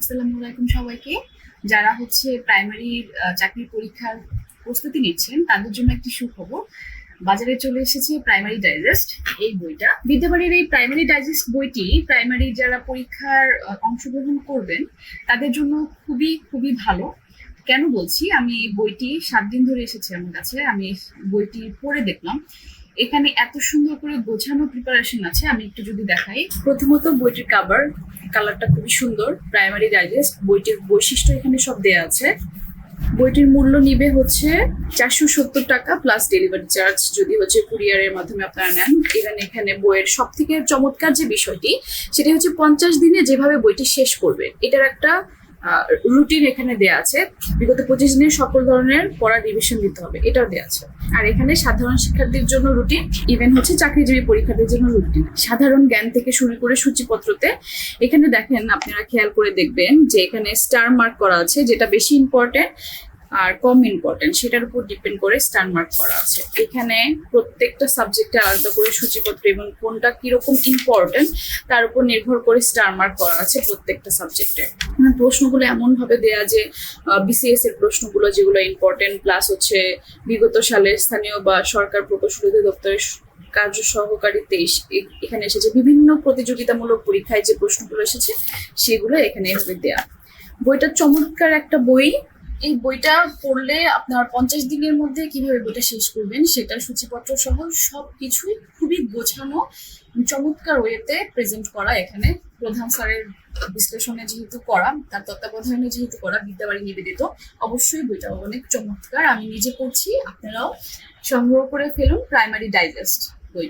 আসসালামু আলাইকুম সবাইকে। যারা হচ্ছে প্রাইমারি চাকরির পরীক্ষার প্রস্তুতি নিচ্ছেন, তাদের জন্য একটি সুখবর। বাজারে চলে এসেছে প্রাইমারি ডাইজেস্ট এই বইটা। বিদ্যাবাড়ির এই প্রাইমারি ডাইজেস্ট বইটি প্রাইমারি যারা পরীক্ষার অংশগ্রহণ করবেন, তাদের জন্য খুবই খুবই ভালো। কেন বলছি, আমি বইটি সাত দিন ধরে এসেছে আমার কাছে, আমি বইটি পড়ে দেখলাম। এখানে এত সুন্দর করে গোছানো প্রিপারেশন আছে, আমি একটু যদি দেখাই। প্রথমত বইটির কাভার কালারটা খুবই সুন্দর প্রাইমারি ডাইজেস্ট বইটির বৈশিষ্ট্য এখানে সব দেয়া আছে। বইটির মূল্য নিবে হচ্ছে চারশো সত্তর টাকা প্লাস ডেলিভারি চার্জ যদি হচ্ছে কুরিয়ারের মাধ্যমে আপনারা নেন। এখানে এখানে বইয়ের সব থেকে চমৎকার যে বিষয়টি, সেটা হচ্ছে পঞ্চাশ দিনে যেভাবে বইটি শেষ করবে, এটার একটা রুটিন এখানে দেয়া আছে। বিগত পঁচিশ দিনের সকল ধরনের পড়া রিভিশন দিতে হবে, এটাও দেওয়া আছে। আর এখানে সাধারণ শিক্ষার্থীর জন্য রুটিন ইভেন হচ্ছে চাকরিজীবী পরীক্ষার্থীর জন্য রুটিন সাধারণ জ্ঞান থেকে শুরু করে সূচিপত্রতে, এখানে দেখেন আপনারা খেয়াল করে দেখবেন যে এখানে স্টার মার্ক করা আছে, যেটা বেশি ইম্পর্টেন্ট আর কম ইম্পর্টেন্ট সেটার উপর ডিপেন্ড করে স্টার মার্ক করা আছে। এখানে প্রত্যেকটা সাবজেক্টে আলাদা করে সূচিপত্র এবং কোনটা কীরকম ইম্পর্টেন্ট তার উপর নির্ভর করে স্টার মার্ক করা আছে প্রত্যেকটা সাবজেক্টে প্রশ্নগুলো এমন ভাবে দেয়া যে বিসিএস এর প্রশ্নগুলো যেগুলো ইম্পর্টেন্ট প্লাস হচ্ছে বিগত সালের স্থানীয় বা সরকার প্রকৌশল অধিদপ্তরের কার্য সহকারীতে এস- এ- এখানে এসেছে বিভিন্ন প্রতিযোগিতামূলক পরীক্ষায় যে প্রশ্নগুলো এসেছে, সেগুলো এখানে এভাবে দেয়া। বইটা চমৎকার একটা বই এই বইটা পড়লে আপনার পঞ্চাশ দিনের মধ্যে কীভাবে বইটা শেষ করবেন সেটা সূচিপত্র সহ সব কিছুই খুবই গোছানো, চমৎকার ওয়েতে প্রেজেন্ট করা এখানে। প্রধান স্যারের বিশ্লেষণে যেহেতু করা, তার তত্ত্বাবধানে যেহেতু করা, বিদ্যাবাড়ি নিবেদিত, অবশ্যই বইটা অনেক চমৎকার। আমি নিজে পড়ছি, আপনারাও সংগ্রহ করে ফেলুন প্রাইমারি ডাইজেস্ট বই।